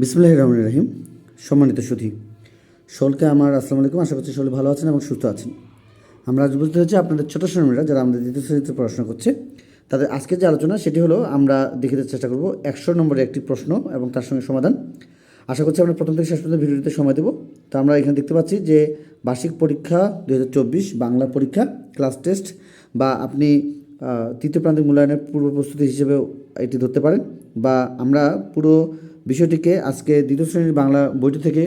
বিসমুল্লাহ রহমান রহিম। সম্মানিত সুধী সকলকে আমার আসসালামু আলাইকুম। আশা করছি সকলে ভালো আছেন এবং সুস্থ আছেন। আমরা আজ বুঝতে হচ্ছে আপনাদের ছোটো শ্রেণীরা যারা আমাদের দ্বিতীয় শ্রেণীতে পড়াশোনা করছে। তাদের আজকের যে আলোচনা, সেটি হলো আমরা দেখে দেওয়ার চেষ্টা করব একশো নম্বরের একটি প্রশ্ন এবং তার সঙ্গে সমাধান। আশা করছি আমরা প্রথম থেকে শেষ পর্যন্ত ভিডিওটিতে সময় দেবো। তো আমরা এখানে দেখতে পাচ্ছি যে বার্ষিক পরীক্ষা দু হাজার চব্বিশ, বাংলা পরীক্ষা, ক্লাস টেস্ট বা আপনি তৃতীয় প্রান্তিক মূল্যায়নের পূর্ব প্রস্তুতি হিসেবেও এটি ধরতে পারেন বা আমরা পুরো বিষয়টিকে আজকে দ্বিতীয় শ্রেণির বাংলা বইটি থেকে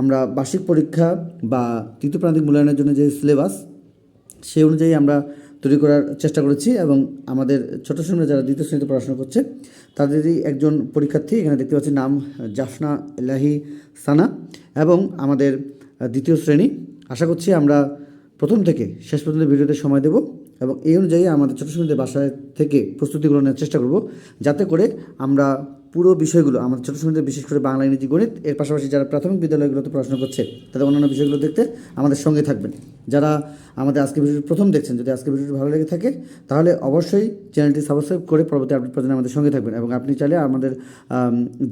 আমরা বার্ষিক পরীক্ষা বা তৃতীয় প্রান্তিক মূল্যায়নের জন্য যে সিলেবাস সেই অনুযায়ী আমরা তৈরি করার চেষ্টা করেছি এবং আমাদের ছোট শ্রেণীরা যারা দ্বিতীয় শ্রেণীতে পড়াশোনা করছে, তাদেরই একজন পরীক্ষার্থী, এখানে দেখতে পাচ্ছি নাম জাফনা এলাহি সানা এবং আমাদের দ্বিতীয় শ্রেণি। আশা করছি আমরা প্রথম থেকে শেষ পর্যন্ত ভিডিওতে সময় দেব। এবং এই অনুযায়ী আমাদের ছোটো শ্রেণীদের বাসায় থেকে প্রস্তুতি গ্রহণের চেষ্টা করব। যাতে করে আমরা পুরো বিষয়গুলো, আমাদের ছোটো শ্রেণীদের বিশেষ করে বাংলা, ইংরেজি, গণিত, এর পাশাপাশি যারা প্রাথমিক বিদ্যালয়গুলোতে পড়াশোনা করছে, তাদের অন্যান্য বিষয়গুলো দেখতে আমাদের সঙ্গে থাকবেন। যারা আমাদের আজকে ভিডিওটি প্রথম দেখছেন, যদি আজকে ভিডিওটি ভালো লেগে থাকে, তাহলে অবশ্যই চ্যানেলটি সাবস্ক্রাইব করে পরবর্তী আপডেট পর্যন্ত আমাদের সঙ্গে থাকবেন। এবং আপনি চাইলে আমাদের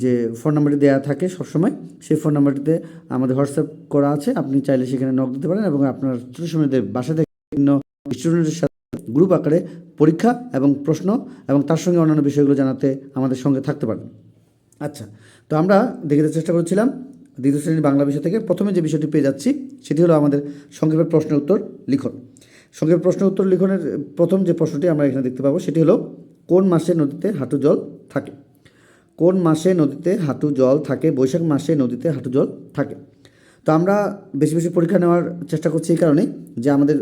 যে ফোন নাম্বারটি দেওয়া থাকে সবসময়, সেই ফোন নাম্বারটিতে আমাদের হোয়াটসঅ্যাপ করা আছে। আপনি চাইলে সেখানে নক দিতে পারেন এবং আপনার ছোটো সময়দের বাসা থেকে বিভিন্ন স্টুডেন্টের সাথে গ্রুপ আকারে পরীক্ষা এবং প্রশ্ন এবং তার সঙ্গে অন্যান্য বিষয়গুলো জানাতে আমাদের সঙ্গে থাকতে পারেন। আচ্ছা তো আমরা দেখতে চেষ্টা করেছিলাম, দ্বিতীয় শ্রেণির বাংলা বিষয় থেকে প্রথমে যে বিষয়টি পেয়ে যাচ্ছি, সেটি হলো আমাদের সংক্ষেপের প্রশ্নের উত্তর লিখন। সংক্ষেপের প্রশ্ন উত্তর লিখনের প্রথম যে প্রশ্নটি আমরা এখানে দেখতে পাবো, সেটি হলো, কোন মাসে নদীতে হাঁটু জল থাকে? কোন মাসে নদীতে হাঁটু জল থাকে? বৈশাখ মাসে নদীতে হাঁটু জল থাকে? তো আমরা বেশি বেশি পরীক্ষা নেওয়ার চেষ্টা করছি এই কারণেই যে আমাদের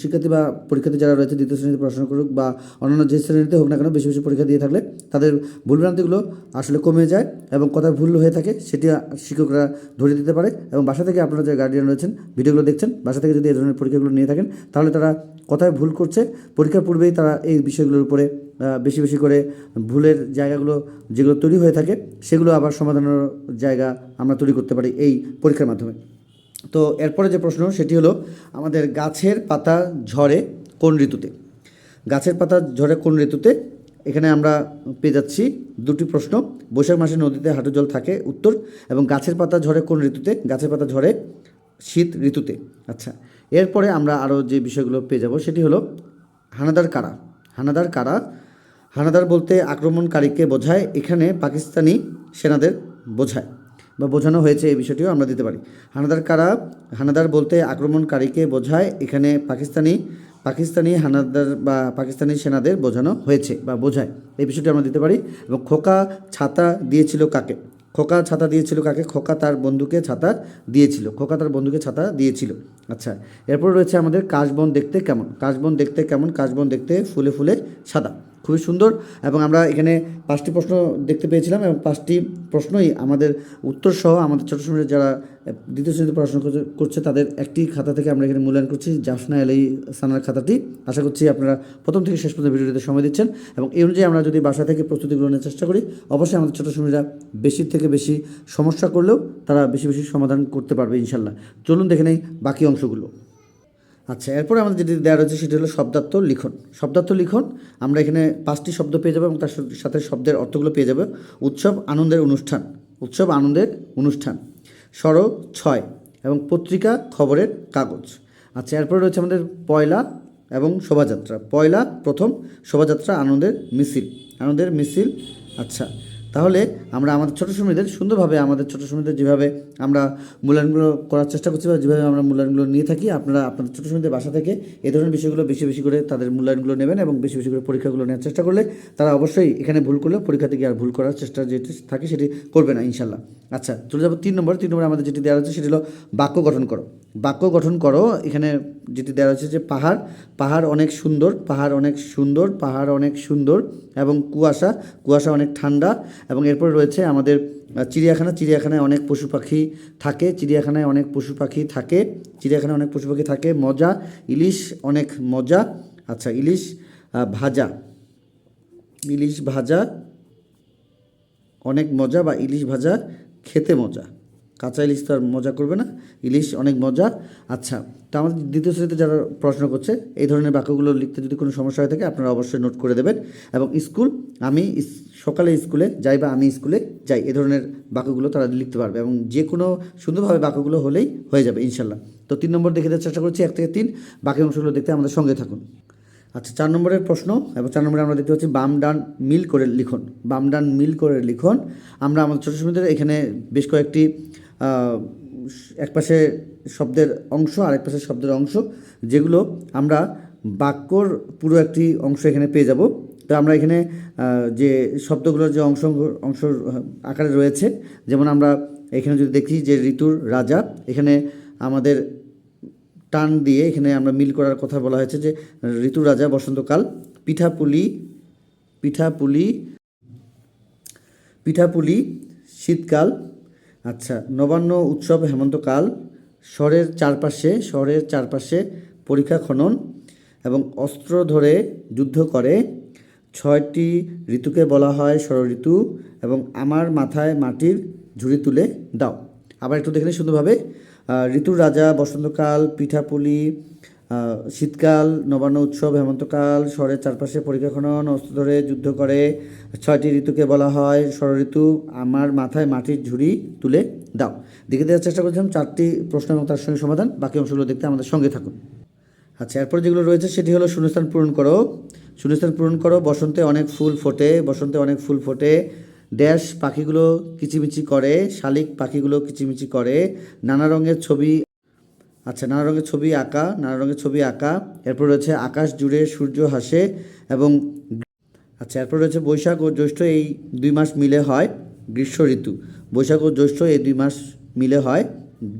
শিক্ষার্থী বা পরীক্ষার্থী যারা রয়েছে দ্বিতীয় শ্রেণীতে পড়াশোনা করুক বা অন্যান্য যে শ্রেণীতে হোক না কেন বেশি বেশি পরীক্ষা দিয়ে থাকলে তাদের ভুলভ্রান্তিগুলো আসলে কমে যায় এবং কথায় ভুল হয়ে থাকে সেটি শিক্ষকরা ধরে দিতে পারে এবং বাসা থেকে আপনারা যে গার্ডিয়ান রয়েছেন, ভিডিওগুলো দেখছেন, বাসা থেকে যদি এই ধরনের পরীক্ষাগুলো নিয়ে থাকেন তাহলে তারা কথায় ভুল করছে। পরীক্ষার পূর্বেই তারা এই বিষয়গুলোর উপরে বেশি বেশি করে ভুলের জায়গাগুলো যেগুলো তৈরি হয়ে থাকে, সেগুলো আবার সমাধানের জায়গা আমরা তৈরি করতে পারি এই পরীক্ষার মাধ্যমে। তো এরপরে যে প্রশ্ন, সেটি হলো, আমাদের গাছের পাতা ঝরে কোন ঋতুতে? গাছের পাতা ঝরে কোন ঋতুতে? এখানে আমরা পেয়ে যাচ্ছি দুটি প্রশ্ন। বৈশাখ মাসে নদীতে হাঁটু জল থাকে, উত্তর, এবং গাছের পাতা ঝরে কোন ঋতুতে? গাছের পাতা ঝরে শীত ঋতুতে। আচ্ছা এরপরে আমরা আরও যে বিষয়গুলো পেয়ে যাব, সেটি হলো, হানাদার কারা? হানাদার কারা হানাদার বলতে আক্রমণকারীকে বোঝায়, এখানে পাকিস্তানি সেনাদের বোঝায় বা বোঝানো হয়েছে এই বিষয়টিও আমরা দিতে পারি। হানাদার কারা? হানাদার বলতে আক্রমণকারীকে বোঝায়, এখানে পাকিস্তানি পাকিস্তানি হানাদার বা পাকিস্তানি সেনাদের বোঝানো হয়েছে বা বোঝায়। এই বিষয়টি আমরা দিতে পারি। এবং খোকা ছাতা দিয়েছিল কাকে? খোকা ছাতা দিয়েছিল কাকে? খোকা তার বন্ধুকে ছাতা দিয়েছিল। খোকা তার বন্ধুকে ছাতা দিয়েছিল। আচ্ছা এরপর রয়েছে আমাদের কাশবন দেখতে কেমন? কাশবন দেখতে কেমন? কাশবন দেখতে ফুলে ফুলে সাদা। খুবই সুন্দর এবং আমরা এখানে পাঁচটি প্রশ্ন দেখতে পেয়েছিলাম এবং পাঁচটি প্রশ্নই আমাদের উত্তর সহ আমাদের ছোটো সময়ের যারা দ্বিতীয় শ্রেণীতে পড়াশোনা করছে- তাদের একটি খাতা থেকে আমরা এখানে মূল্যায়ন করছি, জাফনা এলাই সানার খাতাটি। আশা করছি আপনারা প্রথম থেকে শেষ পর্যন্ত ভিডিওতে সময় দিচ্ছেন এবং এই অনুযায়ী আমরা যদি বাসা থেকে প্রস্তুতিগুলো নেওয়ার চেষ্টা করি, অবশ্যই আমাদের ছোটো সময়রা বেশি থেকে বেশি সমস্যা করলেও তারা বেশি বেশি সমাধান করতে পারবে ইনশাল্লাহ। চলুন দেখে নেই বাকি অংশগুলো। আচ্ছা এরপরে আমাদের যেটি দেওয়া রয়েছে সেটি হলো শব্দার্থ লিখন। শব্দার্থ লিখন, আমরা এখানে পাঁচটি শব্দ পেয়ে যাব এবং তার সাথে- শব্দের অর্থগুলো পেয়ে যাবে। উৎসব আনন্দের অনুষ্ঠান। উৎসব আনন্দের অনুষ্ঠান। সড়ক ছয় এবং পত্রিকা খবরের কাগজ। আচ্ছা এরপরে রয়েছে আমাদের পয়লা এবং শোভাযাত্রা। পয়লা প্রথম শোভাযাত্রা আনন্দের মিছিল। আনন্দের মিছিল আচ্ছা। তাহলে আমরা আমাদের ছোটো সময়দের সুন্দরভাবে, আমাদের ছোটো সময়দের যেভাবে আমরা মূল্যায়নগুলো করার চেষ্টা করছি বা যেভাবে আমরা মূল্যায়নগুলো নিয়ে থাকি, আপনারা, আপনাদের ছোটো সময়দের বাসা থেকে এই ধরনের বিষয়গুলো বেশি বেশি করে তাদের মূল্যায়নগুলো নেবেন এবং বেশি বেশি করে পরীক্ষাগুলো নেওয়ার চেষ্টা করলে তারা অবশ্যই এখানে ভুল করলেও পরীক্ষা থেকে আর ভুল করার চেষ্টা যেটি থাকে সেটি করবে না ইনশাল্লাহ। আচ্ছা চলে যাব তিন নম্বর। তিন নম্বর আমাদের যেটি দেওয়া হচ্ছে সেটি হলো বাক্য গঠন করো। বাক্য গঠন করো, এখানে যেটি দেওয়া হচ্ছে যে পাহাড় পাহাড় অনেক সুন্দর, পাহাড় অনেক সুন্দর, পাহাড় অনেক সুন্দর। এবং কুয়াশা কুয়াশা অনেক ঠান্ডা এবং এরপরে রয়েছে আমাদের চিড়িয়াখানা। চিড়িয়াখানায় অনেক পশু পাখি থাকে, চিড়িয়াখানায় অনেক পশু পাখি থাকে, চিড়িয়াখানায় অনেক পশু পাখি থাকে। মজা, ইলিশ অনেক মজা। আচ্ছা ইলিশ ভাজা। ইলিশ ভাজা অনেক মজা বা ইলিশ ভাজা খেতে মজা। কাঁচা ইলিশ তো আর মজা করবে না। ইলিশ অনেক মজা। আচ্ছা তো আমাদের দ্বিতীয় শ্রেণীতে যারা প্রশ্ন করছে, এই ধরনের বাক্যগুলো লিখতে যদি কোনো সমস্যা হয়ে থাকে, আপনারা অবশ্যই নোট করে দেবেন। এবং স্কুল, আমি সকালে স্কুলে যাই বা আমি স্কুলে যাই, এ ধরনের বাক্যগুলো তারা লিখতে পারবে এবং যে কোনো সুন্দরভাবে বাক্যগুলো হলেই হয়ে যাবে, ইনশাল্লাহ। তো তিন নম্বর দেখে দেওয়ার চেষ্টা করছি, এক থেকে তিন। বাকি অংশগুলো দেখতে আমাদের সঙ্গে থাকুন। আচ্ছা চার নম্বরের প্রশ্ন, এবং চার নম্বরে আমরা দেখতে পাচ্ছি বাম ডান মিল করে লিখন। বাম ডান মিল করে লিখন। আমরা আমাদের ছোটো সময়দের এখানে বেশ কয়েকটি একপাশে শব্দের অংশ আর এক পাশে শব্দের অংশ, যেগুলো আমরা বাক্যর পুরো একটি অংশ এখানে পেয়ে যাব। তো আমরা এখানে যে শব্দগুলোর যে অংশ অংশ আকারে রয়েছে, যেমন আমরা এখানে যদি দেখি যে ঋতুর রাজা, এখানে আমাদের টান দিয়ে এখানে আমরা মিল করার কথা বলা হয়েছে যে ঋতু রাজা বসন্তকাল, পিঠাপুলি পিঠাপুলি পিঠাপুলি, শীতকাল আচ্ছা নবান্ন উৎসব হেমন্তকাল শহরের চারপাশে শহরের চারপাশে পরীক্ষা খনন এবং অস্ত্র ধরে যুদ্ধ করে। ছয়টি ঋতুকে বলা হয় ষড়ঋতু এবং আমার মাথায় মাটির ঝুড়ি তুলে দাও। আবার একটু দেখলে সুন্দরভাবে ঋতুর রাজা বসন্তকাল, পিঠাপুলি শীতকাল, নবান্ন উৎসব, হেমন্তকাল, শহরের চারপাশে পরীক্ষা খনন অস্ত্র ধরে যুদ্ধ করে ছয়টি ঋতুকে বলা হয় ষড়ঋতু আমার মাথায় মাটির ঝুড়ি তুলে দাও। দেখে দেওয়ার চেষ্টা করছিলাম, চারটি প্রশ্ন এবং তার সঙ্গে সমাধান। বাকি অংশগুলো দেখতে আমাদের সঙ্গে থাকুন। আচ্ছা এরপর যেগুলো রয়েছে সেটি হলো শূন্যস্থান পূরণ করো। শূন্যস্থান পূরণ করো, বসন্তে অনেক ফুল ফোটে, বসন্তে অনেক ফুল ফোটে। ড্যাশ পাখিগুলো কিচিমিচি করে, শালিক পাখিগুলো কিচিমিচি করে। নানা রঙের ছবি আচ্ছা নানা রঙের ছবি আঁকা, নানা রঙের ছবি আঁকা। এরপর রয়েছে আকাশ জুড়ে সূর্য হাসে এবং আচ্ছা এরপর রয়েছে বৈশাখ ও জ্যৈষ্ঠ, এই দুই মাস মিলে হয় গ্রীষ্ম ঋতু। বৈশাখ ও জ্যৈষ্ঠ, এই দুই মাস মিলে হয়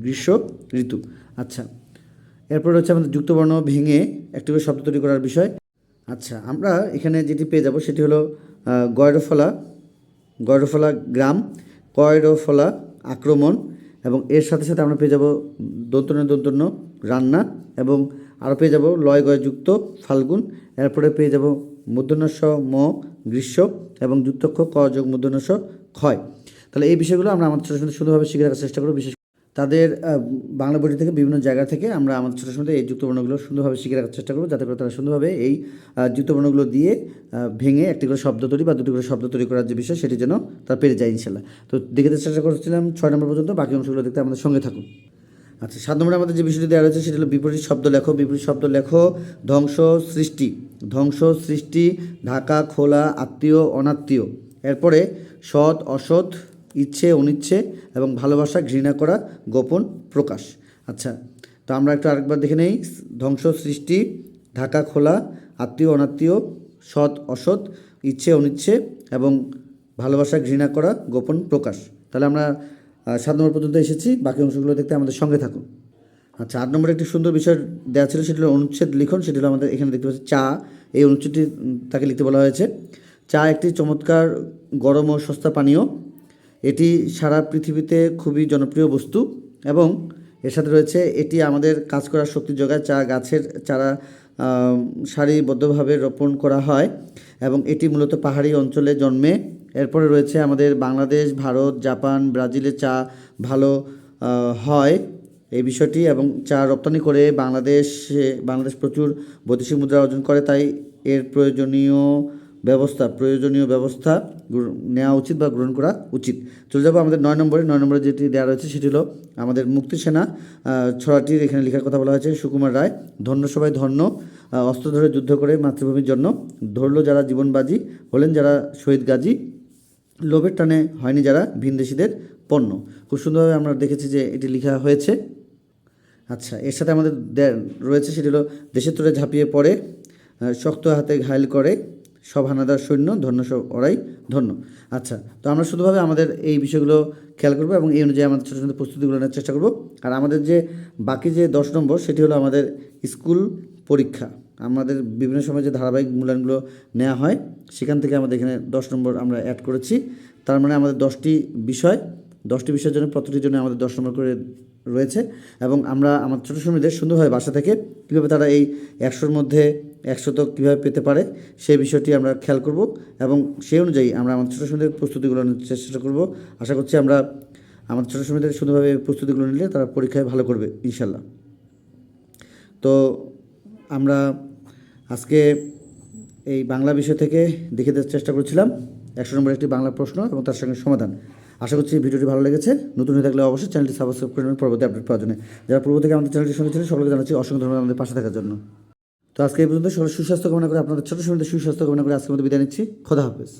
গ্রীষ্ম ঋতু। আচ্ছা এরপর রয়েছে আমাদের যুক্তবর্ণ ভেঙে একটি করে শব্দ তৈরি করার বিষয়। আচ্ছা আমরা এখানে যেটি পেয়ে যাব সেটি হলো গয়রফলা গয়রফলা গ্রাম, কয়রফলা আক্রমণ এবং এর সাথে সাথে আমরা পেয়ে যাব দন্তন্য দন্তন্য রান্না এবং আরও পেয়ে যাব লয় গয়যুক্ত ফাল্গুন। এরপরে পেয়ে যাব মূর্ধন্যস্ব ম, গ্রীষ্ম এবং যুক্তক্ষ, ক যোগ মূর্ধন্যস্ব ক্ষয়। তাহলে এই বিষয়গুলো আমরা আমাদের ছোটো সুন্দরভাবে শিখে রাখার চেষ্টা করব। বিশেষ তাদের বাংলা বইটি থেকে বিভিন্ন জায়গা থেকে আমরা আমাদের ছোটো সময় এই যুক্তবর্ণগুলো সুন্দরভাবে শিখে রাখার চেষ্টা করব, যাতে করে তারা সুন্দরভাবে এই যুক্তবর্ণগুলো দিয়ে ভেঙে একটি করে শব্দ তৈরি বা দুটি করে শব্দ তৈরি করার যে বিষয় সেটি যেন তারা পেরে যায় ইনশাল্লাহ। তো দেখে দেখতে চেষ্টা করছিলাম ছয় নম্বর পর্যন্ত, বাকি অংশগুলো দেখতে আমাদের সঙ্গে থাকুন। আচ্ছা সাত নম্বরে আমাদের যে বিষয়টি দেওয়া রয়েছে সেটি হলো বিপরীত শব্দ লেখো, বিপরীত শব্দ লেখো, ধ্বংস সৃষ্টি। ধ্বংস সৃষ্টি, ঢাকা, খোলা, আত্মীয়, অনাত্মীয়। এরপরে সৎ, অসৎ ইচ্ছে, অনিচ্ছে এবং ভালোবাসা ঘৃণা করা গোপন প্রকাশ। আচ্ছা তো আমরা একটু আরেকবার দেখে নেই। ধ্বংস সৃষ্টি, ঢাকা খোলা, আত্মীয়, অনাত্মীয়, সৎ, অসৎ, ইচ্ছে, অনিচ্ছে এবং ভালোবাসা ঘৃণা করা গোপন প্রকাশ। তাহলে আমরা সাত নম্বর পর্যন্ত এসেছি। বাকি অংশগুলো দেখতে আমাদের সঙ্গে থাকুন। আচ্ছা আট নম্বরে একটি সুন্দর বিষয় দেওয়া ছিল, সেটি হলো অনুচ্ছেদ লিখন। সেটি হলো আমাদের এখানে দেখতে পাচ্ছি চা। এই অনুচ্ছেদটি তাকে লিখতে বলা হয়েছে। চা একটি চমৎকার গরম ও সস্তা পানীয়। এটি সারা পৃথিবীতে খুবই জনপ্রিয় বস্তু এবং এর সাথে রয়েছে এটি আমাদের কাজ করার শক্তি যোগায় চা গাছের চারা সারিবদ্ধভাবে রোপণ করা হয় এবং এটি মূলত পাহাড়ি অঞ্চলে জন্মে। এরপরে রয়েছে আমাদের বাংলাদেশ, ভারত, জাপান, ব্রাজিলে চা ভালো হয় এই বিষয়টি এবং চা রপ্তানি করে বাংলাদেশে, বাংলাদেশ প্রচুর বৈদেশিক মুদ্রা অর্জন করে, তাই এর প্রয়োজনীয় ব্যবস্থা, প্রয়োজনীয় ব্যবস্থা নেওয়া উচিত বা গ্রহণ করা উচিত। চলে যাব আমাদের নয় নম্বরে। নয় নম্বরে যেটি দেওয়া রয়েছে সেটি হলো আমাদের মুক্তি সেনা। ছড়াটির এখানে লেখার কথা বলা হয়েছে, সুকুমার রায়, ধন্য সবাই ধন্য অস্ত্র ধরে যুদ্ধ করে মাতৃভূমির জন্য, ধরল যারা জীবনবাজি, হলেন যারা শহীদ গাজী, লোভের টানে হয়নি যারা ভিনদেশিদের পণ্য। খুব সুন্দরভাবে আমরা দেখেছি যে এটি লেখা হয়েছে। আচ্ছা এর সাথে আমাদের রয়েছে সেটি হলো, দেশের তোরে ঝাঁপিয়ে পড়ে শক্ত হাতে ঘায়ল করে সব হানাদার সৈন্য, ধন্য সব ওরাই ধন্য। আচ্ছা তো আমরা শুধুভাবে আমাদের এই বিষয়গুলো খেয়াল করব এবং এই অনুযায়ী আমাদের ছোটো ছোটো প্রস্তুতিগুলো নেওয়ার চেষ্টা করব। আর আমাদের যে বাকি যে দশ নম্বর, সেটি হলো আমাদের স্কুল পরীক্ষা। আমাদের বিভিন্ন সময় যে ধারাবাহিক মূল্যায়নগুলো নেওয়া হয়, সেখান থেকে আমাদের এখানে দশ নম্বর আমরা অ্যাড করেছি। তার মানে আমাদের দশটি বিষয় দশটি বিষয়ের জন্য প্রতিটির জন্য আমাদের দশ নম্বর করে রয়েছে এবং আমরা, আমার ছোটো শ্রমিকদের সুন্দরভাবে বাসা থেকে কীভাবে তারা এই একশোর মধ্যে একশো তো কীভাবে পেতে পারে, সেই বিষয়টি আমরা খেয়াল করব এবং সেই অনুযায়ী আমরা আমাদের ছোটো শ্রমিকদের প্রস্তুতিগুলো চেষ্টা করব। আশা করছি আমরা আমাদের ছোটো সময়দের সুন্দরভাবে প্রস্তুতিগুলো নিলে তারা পরীক্ষায় ভালো করবে ইনশাল্লাহ তো আমরা আজকে এই বাংলা বিষয় থেকে দেখে দেওয়ার চেষ্টা করেছিলাম। একশো নম্বর একটি বাংলা প্রশ্ন এবং তার সঙ্গে সমাধান। আশা করছি ভিডিওটি ভালো লেগেছে। নতুন হয়ে থাকলে অবশ্যই চ্যানেলটি সাবস্ক্রাইব করে নেবেন পরবর্তী আপডেট পাওয়ার জন্য। যারা পূর্ব থেকে আমাদের চ্যানেলটি সঙ্গে সকলকে জানাচ্ছি অসংখ্য ধন্যবাদ আমাদের পাশে থাকার জন্য। তো আজকে এই পর্যন্ত সুস্বাস্থ্য কামনা করে আপনাদের ছোটো সময় সুস্বাস্থ্য কামনা করে আজকের মধ্যে বিদায় নিচ্ছি। খোদা হাফেজ।